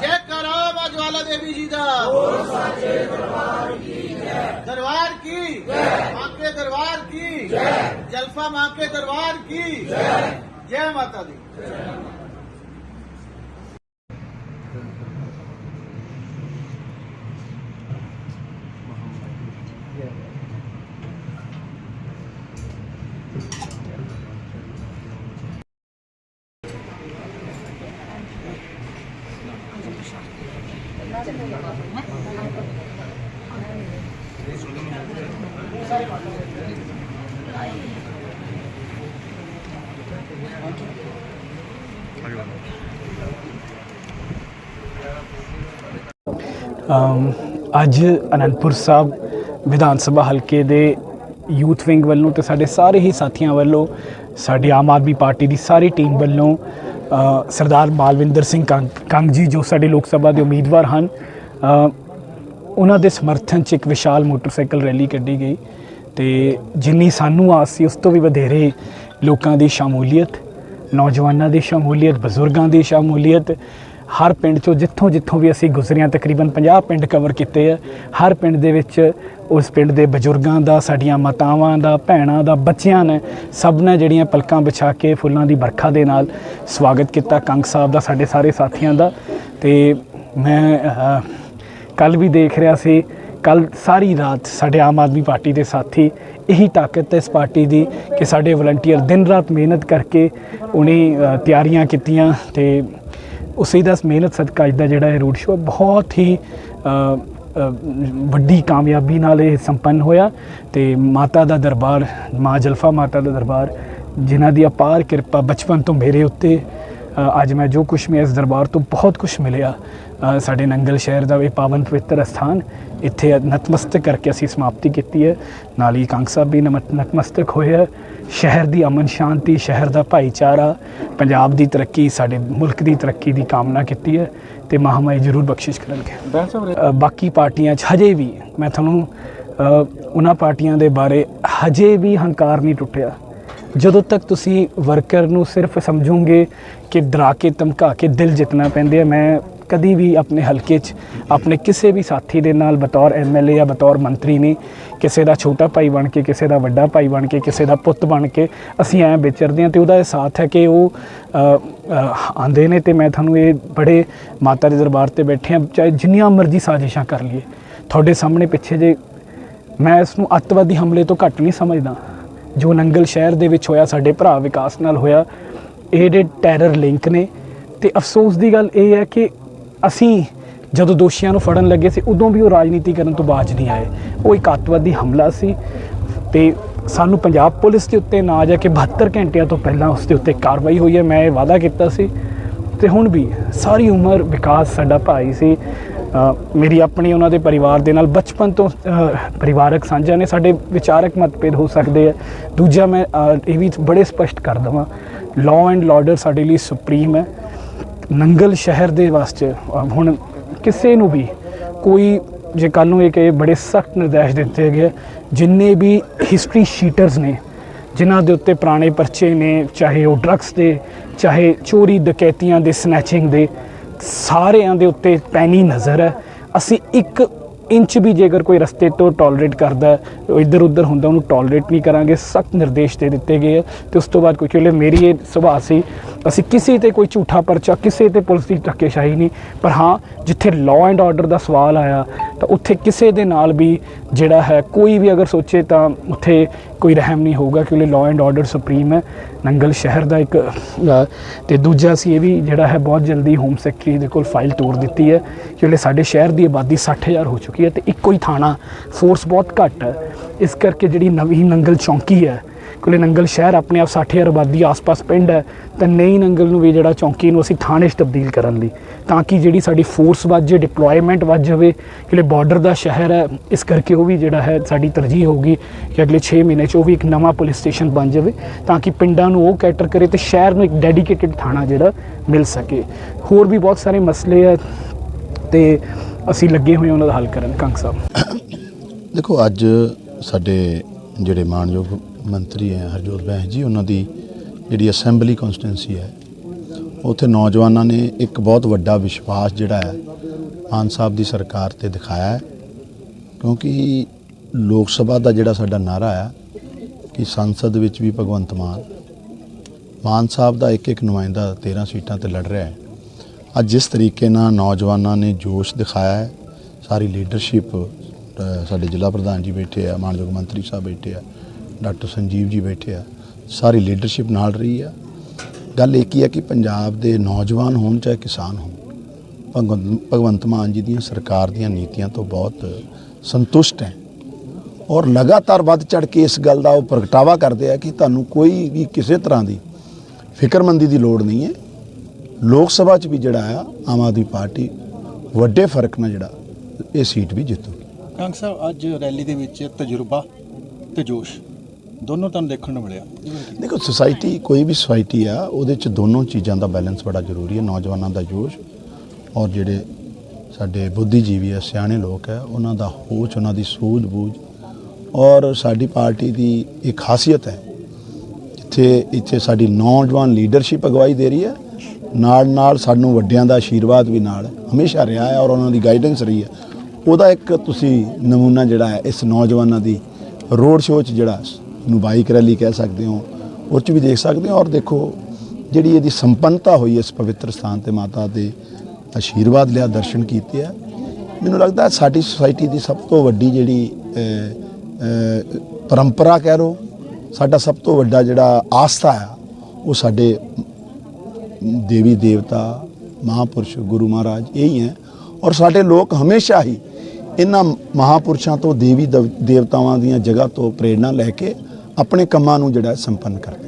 ਜੈ ਕਰਾਵਾ ਜਵਾਲਾ ਦੇਵੀ ਜੀ ਦਾ ਦਰਬਾਰ ਕੀ ਜੈ ਮਾਂਗੇ ਦਰਬਾਰ ਕੀ ਜੈ ਜਲਪਾ ਮਾਂਗੇ ਦਰਬਾਰ ਕੀ ਜੈ ਮਾਤਾ ਦੀ। ਜੈ ਕਰਾਵਾ ਜਵਾਲਾ ਦੇਵੀ ਜੀ ਦਾ ਦਰਬਾਰ ਕੀ ਜੈ ਮਾਂਗੇ ਦਰਬਾਰ ਕੀ ਜੈ ਜਲਪਾ ਮਾਂਗੇ ਦਰਬਾਰ ਕੀ ਜੈ ਜੈ ਮਾਤਾ ਦੀ ਅਮ Um, ਅੱਜ ਅਨੰਦਪੁਰ ਸਾਹਿਬ ਵਿਧਾਨ ਸਭਾ ਹਲਕੇ ਦੇ ਯੂਥ ਵਿੰਗ ਵੱਲੋਂ ਤੇ ਸਾਡੇ ਸਾਰੇ ਹੀ ਸਾਥੀਆਂ ਵੱਲੋਂ, ਸਾਡੀ ਆਮ ਆਦਮੀ ਪਾਰਟੀ ਦੀ ਸਾਰੀ ਟੀਮ ਵੱਲੋਂ ਸਰਦਾਰ ਮਾਲਵਿੰਦਰ ਸਿੰਘ ਕੰਗ ਕੰਗ ਜੀ ਜੋ ਸਾਡੇ ਲੋਕ ਸਭਾ ਦੇ ਉਮੀਦਵਾਰ ਹਨ ਉਹਨਾਂ ਦੇ ਸਮਰਥਨ 'ਚ ਇੱਕ ਵਿਸ਼ਾਲ ਮੋਟਰਸਾਈਕਲ ਰੈਲੀ ਕੱਢੀ ਗਈ ਤੇ ਜਿੰਨੀ ਸਾਨੂੰ ਆਸ ਸੀ ਉਸ ਤੋਂ ਵੀ ਵਧੇਰੇ ਲੋਕਾਂ ਦੀ ਸ਼ਮੂਲੀਅਤ ਨੌਜਵਾਨਾਂ ਦੀ ਸ਼ਮੂਲੀਅਤ ਬਜ਼ੁਰਗਾਂ ਦੀ ਸ਼ਮੂਲੀਅਤ ਹਰ ਪਿੰਡ ਚੋਂ ਜਿੱਥੋਂ ਜਿੱਥੋਂ ਵੀ ਅਸੀਂ ਗੁਜ਼ਰਿਆ ਤਕਰੀਬਨ 50 ਪਿੰਡ ਕਵਰ ਕੀਤੇ ਆ। ਹਰ ਪਿੰਡ ਦੇ ਵਿੱਚ ਉਸ ਪਿੰਡ ਦੇ ਬਜ਼ੁਰਗਾਂ ਦਾ ਸਾਡੀਆਂ ਮਾਤਾਵਾਂ ਦਾ ਭੈਣਾਂ ਦਾ ਬੱਚਿਆਂ ਨੇ ਸਭ ਨੇ ਜਿਹੜੀਆਂ ਪਲਕਾਂ ਵਿਛਾ ਕੇ ਫੁੱਲਾਂ ਦੀ ਵਰਖਾ ਦੇ ਨਾਲ ਸਵਾਗਤ ਕੀਤਾ ਕੰਗ ਸਾਹਿਬ ਦਾ ਸਾਡੇ ਸਾਰੇ ਸਾਥੀਆਂ ਦਾ। ਤੇ ਮੈਂ ਅਹ, ਕੱਲ ਵੀ ਦੇਖ ਰਿਹਾ ਸੀ ਕੱਲ ਸਾਰੀ ਰਾਤ ਸਾਡੇ ਆਮ ਆਦਮੀ ਪਾਰਟੀ ਦੇ ਸਾਥੀ ਇਹੀ ਤਾਕਤ ਹੈ ਇਸ ਪਾਰਟੀ ਦੀ ਕਿ ਸਾਡੇ ਵਲੰਟੀਅਰ ਦਿਨ ਰਾਤ ਮਿਹਨਤ ਕਰਕੇ ਉਹਨੇ ਤਿਆਰੀਆਂ ਕੀਤੀਆਂ ਤੇ ਉਸੇ ਦਾ ਮਿਹਨਤ ਸਦਕਾ ਦਾ ਜਿਹੜਾ ਇਹ ਰੋਡ ਸ਼ੋਅ ਬਹੁਤ ਹੀ ਵੱਡੀ ਕਾਮਯਾਬੀ ਨਾਲ ਇਹ ਸੰਪੰਨ ਹੋਇਆ ਤੇ ਮਾਤਾ ਦਾ ਦਰਬਾਰ, ਮਾਂ ਜਲਫਾ ਮਾਤਾ ਦਾ ਦਰਬਾਰ, ਜਿਨ੍ਹਾਂ ਦੀ ਅਪਾਰ ਕਿਰਪਾ ਬਚਪਨ ਤੋਂ ਮੇਰੇ ਉੱਤੇ ਅੱਜ ਮੈਂ ਜੋ ਕੁਛ ਮੈਂ ਇਸ ਦਰਬਾਰ ਤੋਂ ਬਹੁਤ ਕੁਝ ਮਿਲਿਆ ਸਾਡੇ ਨੰਗਲ ਸ਼ਹਿਰ ਦਾ ਇਹ ਪਾਵਨ ਪਵਿੱਤਰ ਸਥਾਨ ਇੱਥੇ ਨਤਮਸਤਕ ਕਰਕੇ ਅਸੀਂ ਸਮਾਪਤੀ ਕੀਤੀ ਹੈ। ਨਾਲ ਹੀ ਕੰਗ ਸਾਹਿਬ ਵੀ ਨਤਮਸਤਕ ਹੋਏ ਹੈ ਸ਼ਹਿਰ ਦੀ ਅਮਨ ਸ਼ਾਂਤੀ ਸ਼ਹਿਰ ਦਾ ਭਾਈਚਾਰਾ ਪੰਜਾਬ ਦੀ ਤਰੱਕੀ ਸਾਡੇ ਮੁਲਕ ਦੀ ਤਰੱਕੀ ਦੀ ਕਾਮਨਾ ਕੀਤੀ ਹੈ ਤੇ ਮਹਾਮਾਈ ਜ਼ਰੂਰ ਬਖਸ਼ਿਸ਼ ਕਰਨਗੇ। ਬਾਕੀ ਪਾਰਟੀਆਂ 'ਚ ਹਜੇ ਵੀ ਮੈਂ ਤੁਹਾਨੂੰ ਉਹਨਾਂ ਪਾਰਟੀਆਂ ਦੇ ਬਾਰੇ ਹਜੇ ਵੀ ਹੰਕਾਰ ਨਹੀਂ ਟੁੱਟਿਆ। ਜਦੋਂ ਤੱਕ ਤੁਸੀਂ ਵਰਕਰ ਨੂੰ ਸਿਰਫ ਸਮਝੋਗੇ ਕਿ ਡਰਾ ਕੇ ਧਮਕਾ ਕੇ ਦਿਲ ਜਿੱਤਣਾ ਪੈਂਦੇ ਆ ਮੈਂ ਕਦੀ ਵੀ ਆਪਣੇ ਹਲਕੇ 'ਚ ਆਪਣੇ ਕਿਸੇ ਵੀ ਸਾਥੀ ਦੇ ਨਾਲ ਬਤੌਰ ਐਮਐਲਏ ਜਾਂ ਬਤੌਰ ਮੰਤਰੀ ਨਹੀਂ ਕਿਸੇ ਦਾ ਛੋਟਾ ਭਾਈ ਬਣ ਕੇ ਕਿਸੇ ਦਾ ਵੱਡਾ ਭਾਈ ਬਣ ਕੇ ਕਿਸੇ ਦਾ ਪੁੱਤ ਬਣ ਕੇ ਅਸੀਂ ਐਂ ਵਿਚਰਦੇ ਹਾਂ ਤੇ ਉਹਦਾ ਇਹ ਸਾਥ ਹੈ ਕਿ ਉਹ ਅ, ਆਂਦੇ ਨੇ ਤੇ ਮੈਂ ਤੁਹਾਨੂੰ ਇਹ ਬੜੇ ਮਾਤਾ ਦੇ ਦਰਬਾਰ ਤੇ ਬੈਠੇ ਆ ਚਾਹੇ ਜਿੰਨੀਆਂ ਮਰਜ਼ੀ ਸਾਜ਼ਿਸ਼ਾਂ ਕਰ ਲਈਏ। ਤੁਹਾਡੇ ਸਾਹਮਣੇ ਪਿੱਛੇ ਜੇ ਮੈਂ ਇਸ ਨੂੰ ਅੱਤਵਾਦੀ ਹਮਲੇ ਤੋਂ ਘੱਟ ਨਹੀਂ ਸਮਝਦਾ। ਜੋ ਨੰਗਲ ਸ਼ਹਿਰ ਦੇ ਵਿੱਚ ਹੋਇਆ, ਸਾਡੇ ਭਰਾ ਵਿਕਾਸ ਨਾਲ ਹੋਇਆ ਇਹ ਜਿਹੜੇ ਟੈਰਰ ਲਿੰਕ ਨੇ। ਤੇ ਅਫਸੋਸ ਦੀ ਗੱਲ ਇਹ ਹੈ ਕਿ ਅਸੀਂ ਜਦੋਂ ਦੋਸ਼ੀਆਂ ਨੂੰ ਫੜਨ ਲੱਗੇ ਸੀ, ਉਦੋਂ ਵੀ ਉਹ ਰਾਜਨੀਤੀ ਕਰਨ ਤੋਂ ਬਾਜ ਨਹੀਂ ਆਏ। ਉਹ ਇੱਕ ਅੱਤਵਾਦੀ ਹਮਲਾ ਸੀ ਤੇ ਸਾਨੂੰ ਪੰਜਾਬ ਪੁਲਿਸ ਦੇ ਉੱਤੇ ਨਾ ਜਾ ਕੇ 72 ਘੰਟਿਆਂ ਤੋਂ ਪਹਿਲਾਂ ਉਸ ਦੇ ਉੱਤੇ ਕਾਰਵਾਈ ਹੋਈ ਹੈ। ਮੈਂ ਇਹ ਵਾਅਦਾ ਕੀਤਾ ਸੀ। ਤੇ ਹੁਣ ਵੀ ਸਾਰੀ ਉਮਰ ਵਿਕਾਸ ਸਾਡਾ ਭਾਈ ਸੀ। ਮੇਰੀ ਆਪਣੀ ਉਹਨਾਂ ਦੇ ਪਰਿਵਾਰ ਦੇ ਨਾਲ ਬਚਪਨ ਤੋਂ ਪਰਿਵਾਰਕ ਸਾਂਝਾ ਨੇ ਸਾਡੇ ਵਿਚਾਰਕ ਮਤਭੇਦ ਹੋ ਸਕਦੇ ਆ ਦੂਜਾ ਮੈਂ ਇਹ ਵੀ ਬੜੇ ਸਪਸ਼ਟ ਕਰ ਦਵਾਂ। ਲਾਅ ਐਂਡ ਆਰਡਰ ਸਾਡੇ ਲਈ ਸੁਪਰੀਮ ਹੈ। ਨੰਗਲ ਸ਼ਹਿਰ ਦੇ ਵਾਸਤੇ ਹੁਣ ਕਿਸੇ ਨੂੰ ਵੀ ਕੋਈ, ਜੇ ਕੱਲ ਨੂੰ ਇਹ ਕਹੇ, ਬੜੇ ਸਖਤ ਨਿਰਦੇਸ਼ ਦਿੱਤੇ ਗਏ ਜਿੰਨੇ ਵੀ ਹਿਸਟਰੀ ਸ਼ੀਟਰਸ ਨੇ, ਜਿਨ੍ਹਾਂ ਦੇ ਉੱਤੇ ਪੁਰਾਣੇ ਪਰਚੇ ਨੇ, ਚਾਹੇ ਉਹ ਡਰੱਗਸ ਦੇ, ਚਾਹੇ ਚੋਰੀ, ਡਕੈਤੀਆਂ ਦੇ ਸਨੈਚਿੰਗ ਦੇ ਸਾਰਿਆਂ ਦੇ ਉੱਤੇ ਪੈਣੀ ਨਜ਼ਰ ਹੈ। ਅਸੀਂ ਇੱਕ ਇੰਚ ਵੀ ਜੇਕਰ ਕੋਈ ਰਸਤੇ ਤੋਂ ਟੋਲਰੇਟ ਕਰਦਾ ਇੱਧਰ ਉੱਧਰ ਹੁੰਦਾ, ਉਹਨੂੰ ਟੋਲਰੇਟ ਨਹੀਂ ਕਰਾਂਗੇ, ਸਖਤ ਨਿਰਦੇਸ਼ ਦੇ ਦਿੱਤੇ ਗਏ ਹੈ। ਤੇ ਉਸ ਤੋਂ ਬਾਅਦ ਕੋਈ ਵੇਲੇ ਮੇਰੀ ਇਹ ਸੁਭਾਅ ਸੀ ਅਸੀਂ ਕਿਸੇ ਤੇ ਕੋਈ ਝੂਠਾ ਪਰਚਾ ਕਿਸੇ ਤੇ ਪੁਲਿਸ ਦੀ ਧੱਕੇਸ਼ਾਹੀ ਨਹੀਂ ਪਰ ਹਾਂ ਜਿੱਥੇ ਲਾਅ ਐਂਡ ਆਰਡਰ ਦਾ ਸਵਾਲ ਆਇਆ ਤਾਂ ਉੱਥੇ ਕਿਸੇ ਦੇ ਨਾਲ ਵੀ ਜਿਹੜਾ ਹੈ ਕੋਈ ਵੀ ਅਗਰ ਸੋਚੇ ਤਾਂ ਉੱਥੇ ਕੋਈ ਰਹਿਮ ਨਹੀਂ ਹੋਊਗਾ ਕਿਉਂਕਿ ਲਾਅ ਐਂਡ ਆਰਡਰ ਸੁਪਰੀਮ ਹੈ ਨੰਗਲ ਸ਼ਹਿਰ ਦਾ ਇੱਕ ਅ, ਤੇ ਦੂਜਾ ਸੀ ਇਹ ਵੀ ਜਿਹੜਾ ਹੈ ਬਹੁਤ ਜਲਦੀ ਹੋਮ ਸੈਕਟਰੀ ਦੇ ਕੋਲ ਫਾਈਲ ਤੋਰ ਦਿੱਤੀ ਹੈ ਕਿਉਂਕਿ ਸਾਡੇ ਸ਼ਹਿਰ ਦੀ ਆਬਾਦੀ 60000 ਹੋ ਚੁੱਕੀ ਹੈ ਤੇ ਇੱਕੋ ਹੀ ਥਾਣਾ ਫੋਰਸ ਬਹੁਤ ਘੱਟ ਹੈ ਇਸ ਕਰਕੇ ਜਿਹੜੀ ਨਵੀਂ ਨੰਗਲ ਚੌਂਕੀ ਹੈ ਕਿਉਂਕਿ ਨੰਗਲ ਸ਼ਹਿਰ ਆਪਣੇ ਆਪ 60000 ਆਬਾਦੀ ਆਸ-ਪਾਸ ਪਿੰਡ ਹੈ, ਤਾਂ ਨਈ ਨੰਗਲ ਨੂੰ ਵੀ ਜਿਹੜਾ ਚੌਂਕੀ ਨੂੰ ਅਸੀਂ ਥਾਣੇ 'ਚ ਤਬਦੀਲ ਕਰਨ ਲਈ। ਤਾਂ ਕਿ ਜਿਹੜੀ ਸਾਡੀ ਫੋਰਸ ਵੱਧ ਜਾਵੇ ਡਿਪਲੋਇਮੈਂਟ ਵੱਧ ਜਾਵੇ ਕਿਉਂਕਿ ਬਾਰਡਰ ਦਾ ਸ਼ਹਿਰ ਹੈ, ਇਸ ਕਰਕੇ ਉਹ ਵੀ ਜਿਹੜਾ ਹੈ ਸਾਡੀ ਤਰਜੀਹ ਹੋਗੀ ਕਿ ਅਗਲੇ 6 ਮਹੀਨੇ 'ਚ ਉਹ ਵੀ ਇੱਕ ਨਵਾਂ ਪੁਲਿਸ ਸਟੇਸ਼ਨ ਬਣ ਜਾਵੇ, ਤਾਂ ਕਿ ਪਿੰਡਾਂ ਨੂੰ ਉਹ ਕੈਟਰ ਕਰੇ ਤੇ ਸ਼ਹਿਰ ਨੂੰ ਇੱਕ ਡੈਡੀਕੇਟਿਡ ਥਾਣਾ ਜਿਹੜਾ ਮਿਲ ਸਕੇ। ਹੋਰ ਵੀ ਬਹੁਤ ਸਾਰੇ ਮਸਲੇ ਹੈ ਤੇ ਅਸੀਂ ਲੱਗੇ ਹੋਏ ਹਾਂ ਉਹਨਾਂ ਦਾ ਹੱਲ ਕਰਨ। ਕੰਗ ਸਾਹਿਬ। ਦੇਖੋ, ਅੱਜ ਸਾਡੇ ਜਿਹੜੇ ਮਾਨਯੋਗ ਮੰਤਰੀ ਹੈ ਹਰਜੋਤ ਬੈਂਸ ਜੀ, ਉਹਨਾਂ ਦੀ ਜਿਹੜੀ ਅਸੈਂਬਲੀ ਕਨਸਟੀਟੈਂਸੀ ਹੈ, ਉੱਥੇ ਨੌਜਵਾਨਾਂ ਨੇ ਇੱਕ ਬਹੁਤ ਵੱਡਾ ਵਿਸ਼ਵਾਸ ਜਿਹੜਾ ਹੈ, ਮਾਨ ਸਾਹਿਬ ਦੀ ਸਰਕਾਰ ਤੇ ਦਿਖਾਇਆ ਹੈ, ਕਿਉਂਕਿ ਲੋਕ ਸਭਾ ਦਾ ਜਿਹੜਾ ਸਾਡਾ ਨਾਰਾ ਹੈ, ਕਿ ਸੰਸਦ ਵਿੱਚ ਵੀ ਭਗਵੰਤ ਮਾਨ ਮਾਨ ਸਾਹਿਬ ਦਾ ਇੱਕ ਇੱਕ ਨੁਮਾਇੰਦਾ 13 ਸੀਟਾਂ ਤੇ ਲੜ ਰਿਹਾ ਹੈ। ਅੱਜ ਜਿਸ ਤਰੀਕੇ ਨਾਲ ਨੌਜਵਾਨਾਂ ਨੇ ਜੋਸ਼ ਦਿਖਾਇਆ ਹੈ, ਸਾਰੀ ਲੀਡਰਸ਼ਿਪ ਸਾਡੇ ਜ਼ਿਲ੍ਹਾ ਪ੍ਰਧਾਨ ਜੀ ਬੈਠੇ ਆ, ਮਾਨਯੋਗ ਮੰਤਰੀ ਸਾਹਿਬ ਬੈਠੇ ਆ ਡਾਕਟਰ ਸੰਜੀਵ ਜੀ ਬੈਠੇ ਆ, ਸਾਰੀ ਲੀਡਰਸ਼ਿਪ ਨਾਲ ਰਹੀ ਆ। ਗੱਲ ਇਹ ਕੀ ਹੈ ਕਿ ਪੰਜਾਬ ਦੇ ਨੌਜਵਾਨ ਹੋਣ, ਚਾਹੇ ਕਿਸਾਨ ਹੋਣ ਭਗਵੰਤ ਭਗਵੰਤ ਮਾਨ ਜੀ ਦੀਆਂ ਸਰਕਾਰ ਦੀਆਂ ਨੀਤੀਆਂ ਤੋਂ ਬਹੁਤ ਸੰਤੁਸ਼ਟ ਹੈ। ਔਰ ਲਗਾਤਾਰ ਵੱਧ ਚੜ ਕੇ ਇਸ ਗੱਲ ਦਾ ਉਹ ਪ੍ਰਗਟਾਵਾ ਕਰਦੇ ਆ ਕਿ ਤੁਹਾਨੂੰ ਕੋਈ ਵੀ ਕਿਸੇ ਤਰ੍ਹਾਂ ਦੀ ਫਿਕਰਮੰਦੀ ਦੀ ਲੋੜ ਨਹੀਂ ਹੈ। ਲੋਕ ਸਭਾ 'ਚ ਵੀ ਜਿਹੜਾ ਆ, ਆਮ ਆਦਮੀ ਪਾਰਟੀ ਵੱਡੇ ਫ਼ਰਕ ਨਾਲ ਜਿਹੜਾ, ਇਹ ਸੀਟ ਵੀ ਜਿੱਤੂਗੀ। ਕੰਗ ਸਾਹਿਬ, ਅੱਜ ਰੈਲੀ ਦੇ ਵਿੱਚ ਤਜਰਬਾ ਤੇ ਜੋਸ਼। ਦੋਨੋਂ ਤੁਹਾਨੂੰ ਦੇਖਣ ਨੂੰ ਮਿਲਿਆ। ਦੇਖੋ ਸੁਸਾਇਟੀ ਕੋਈ ਵੀ ਸੁਸਾਇਟੀ ਆ, ਉਹਦੇ 'ਚ ਦੋਨੋਂ ਚੀਜ਼ਾਂ ਦਾ ਬੈਲੈਂਸ ਬੜਾ ਜ਼ਰੂਰੀ ਹੈ, ਨੌਜਵਾਨਾਂ ਦਾ ਜੋਸ਼ ਔਰ ਜਿਹੜੇ ਸਾਡੇ ਬੁੱਧੀਜੀਵੀ ਆ, ਸਿਆਣੇ ਲੋਕ ਆ, ਉਹਨਾਂ ਦਾ ਹੋਚ, ਉਹਨਾਂ ਦੀ ਸੂਝ-ਬੂਝ ਔਰ ਸਾਡੀ ਪਾਰਟੀ ਦੀ ਇਹ ਖਾਸੀਅਤ ਹੈ। ਜਿੱਥੇ ਇੱਥੇ ਸਾਡੀ ਨੌਜਵਾਨ ਲੀਡਰਸ਼ਿਪ ਅਗਵਾਈ ਦੇ ਰਹੀ ਹੈ ਨਾਲ ਨਾਲ ਸਾਨੂੰ ਵੱਡਿਆਂ ਦਾ ਆਸ਼ੀਰਵਾਦ ਵੀ ਨਾਲ ਹਮੇਸ਼ਾ ਰਿਹਾ ਹੈ ਔਰ ਉਹਨਾਂ ਦੀ ਗਾਈਡੈਂਸ ਰਹੀ ਹੈ। ਉਹਦਾ ਇੱਕ ਤੁਸੀਂ ਨਮੂਨਾ ਜਿਹੜਾ ਹੈ, ਇਸ ਨੌਜਵਾਨਾਂ ਦੀ ਰੋਡ ਸ਼ੋਅ 'ਚ ਜਿਹੜਾ ਨੂੰ ਬਾਈਕ ਰੈਲੀ ਕਹਿ ਸਕਦੇ ਹੋ, ਉਹ 'ਚ ਵੀ ਦੇਖ ਸਕਦੇ ਹੋ। ਔਰ ਦੇਖੋ, ਜਿਹੜੀ ਇਹਦੀ ਸੰਪੰਨਤਾ ਹੋਈ ਇਸ ਪਵਿੱਤਰ ਸਥਾਨ ਤੇ ਮਾਤਾ ਦੇ ਆਸ਼ੀਰਵਾਦ ਲਿਆ, ਦਰਸ਼ਨ ਕੀਤੇ ਆ। ਮੈਨੂੰ ਲੱਗਦਾ ਸਾਡੀ ਸੁਸਾਇਟੀ ਦੀ ਸਭ ਤੋਂ ਵੱਡੀ ਜਿਹੜੀ ਪਰੰਪਰਾ ਕਹਿ ਲਓ, ਸਾਡਾ ਸਭ ਤੋਂ ਵੱਡਾ ਜਿਹੜਾ ਆਸਥਾ ਆ, ਉਹ ਸਾਡੇ ਦੇਵੀ ਦੇਵਤਾ, ਮਹਾਪੁਰਸ਼ ਗੁਰੂ ਮਹਾਰਾਜ ਇਹੀ ਹੈ। ਔਰ ਸਾਡੇ ਲੋਕ ਹਮੇਸ਼ਾ ਹੀ ਇਹਨਾਂ ਮਹਾਪੁਰਸ਼ਾਂ ਤੋਂ ਦੇਵੀ ਦਵ- ਦੇਵਤਾਵਾਂ ਦੀਆਂ ਜਗ੍ਹਾ ਤੋਂ ਪ੍ਰੇਰਣਾ ਲੈ ਕੇ ਆਪਣੇ ਕੰਮਾਂ ਨੂੰ ਜਿਹੜਾ ਸੰਪੰਨ ਕਰਦੇ